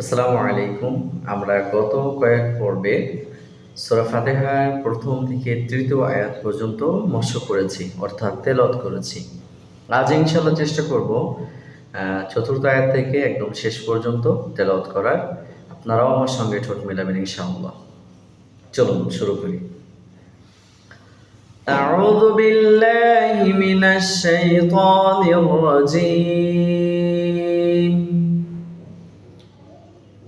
আসসালামু আলাইকুম আমরা গত কয়েক পর্বে সূরা ফাতিহার প্রথম থেকে তৃতীয় আয়াত পর্যন্ত মৎস্য করেছি অর্থাৎ তেলত করেছি আজ ইনশাল্লাহ চেষ্টা করব আহ, চতুর্থ আয়াত থেকে একদম শেষ পর্যন্ত তেলত করার আপনারাও আমার সঙ্গে ঠোঁট মেলাবেন ইনশাআল্লাহ চলুন শুরু করি أعوذ بالله من الشيطان الرجيم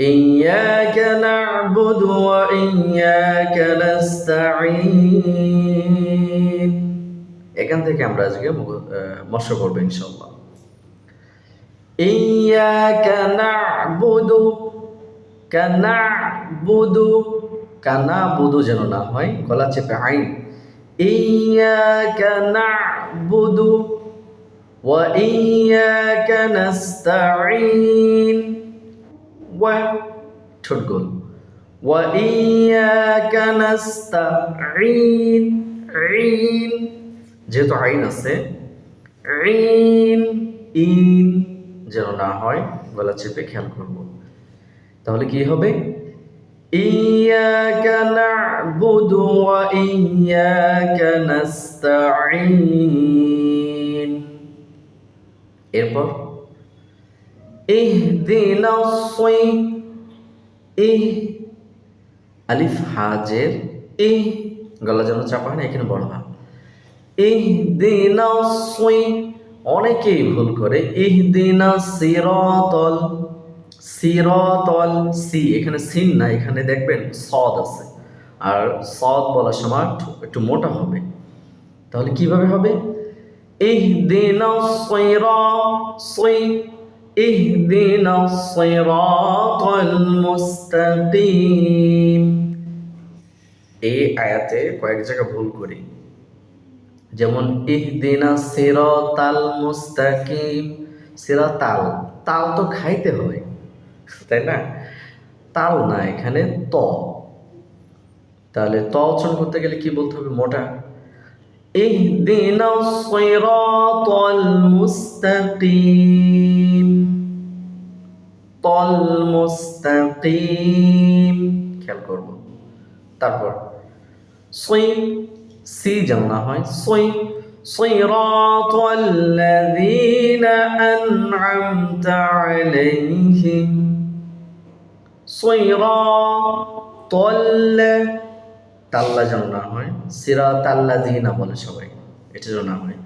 إياك نعبد وإياك نستعين এখান থেকে আমরা আজকে মৎস্য করবো ইনশাল্লাহ إياك نعبد كنعبد كنعبد যেন না হয় গলা চেপে আইন إياك نعبد وإياك نستعين و ঠোঁট গোল وإياك نستعين عين যেহেতু আইন আছে عين ইন যেন না হয় গলা চেপে খেয়াল করব তাহলে কি হবে إياك نعبد وإياك نستعين এরপর ইহদিনা সই ইহ আলিফ হাজের ইহ গলা যেন চাপা হয় না, এখানে বড় হয়। ইহদিনা সই অনেকেই ভুল করে। ইহদিনা সিরাতল। সিরাতল সি। এখানে সিন না এখানে দেখবেন সদ আছে। আর সদ বলার সময় একটু মোটা হবে। তাহলে কীভাবে হবে? ইহদিনা সিরা সই اهدنا الصراط المستقيم এই আয়াতে কয়েক জায়গা ভুল করি যেমন ইহদিনা সিরাতাল মুস্তাকিম সিরাতাল তাল তো খাইতে হয় তাই না তাল না এখানে ত তাহলে ত উচ্চারণ করতে গেলে কি বলতে হবে মোটা اهدنا الصراط المستقيم তল মুস্তাকিম খেয়াল করব তারপর সই সি যেন না হয় সই صراط الذين أنعمت عليهم صراط তাল্লা যেন না হয় সিরা তাল্লা দিয়ে না বলে সবাই এটা যেন না হয়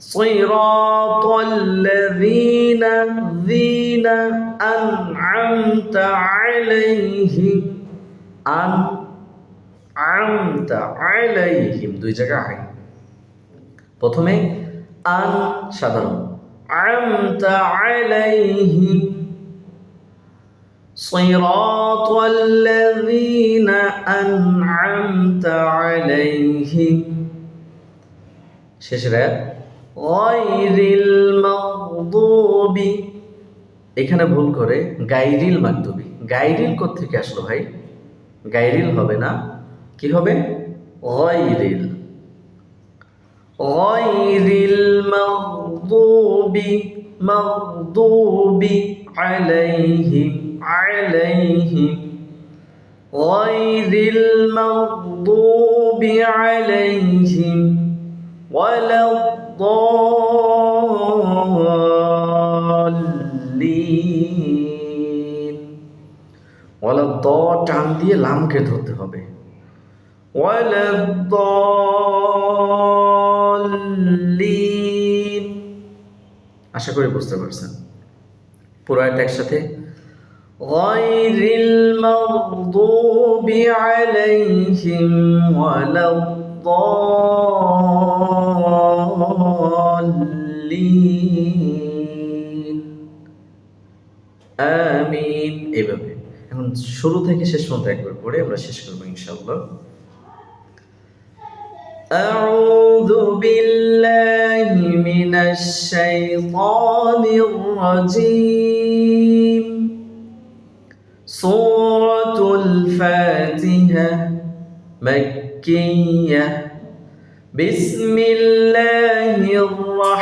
صراط الذين ذين أنعمت عليهم أنعمت عليهم দুই জায়গায় আই প্রথমে আন সাধারণ أنعمت عليهم صراط الذين أنعمت عليهم শেষ রাত গয়রিল মাগদুবি এখানে ভুল করে গাইরিল মাগদুবি গাইরিল থেকে আসলো ভাই? গাইরিল হবে না। কি হবে? গয়রিল। গয়রিল মাগদুবি মাগদুবি আলাইহিম আলাইহিম গয়রিল মাগদুবি আলাইহিম ওয়ালা الضالين ওয়ালা দ টান দিয়ে লামকে ধরতে হবে ওয়ালা দ্বাল্লিন আশা করি বুঝতে পারছেন পুরো একটা একসাথে غير المغضوب عليهم ولا الضالين আমিন এইভাবে এখন শুরু থেকে শেষ পর্যন্ত একবার পড়ে আমরা শেষ করবো ইনশাআল্লাহ أعوذ بالله من الشيطان الرجيم سورة الفاتحة مكية بسم الله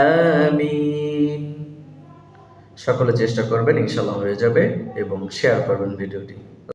আমিন। সকলে চেষ্টা করবেন ইনশাল্লাহ হয়ে যাবে এবং শেয়ার করবেন ভিডিওটি।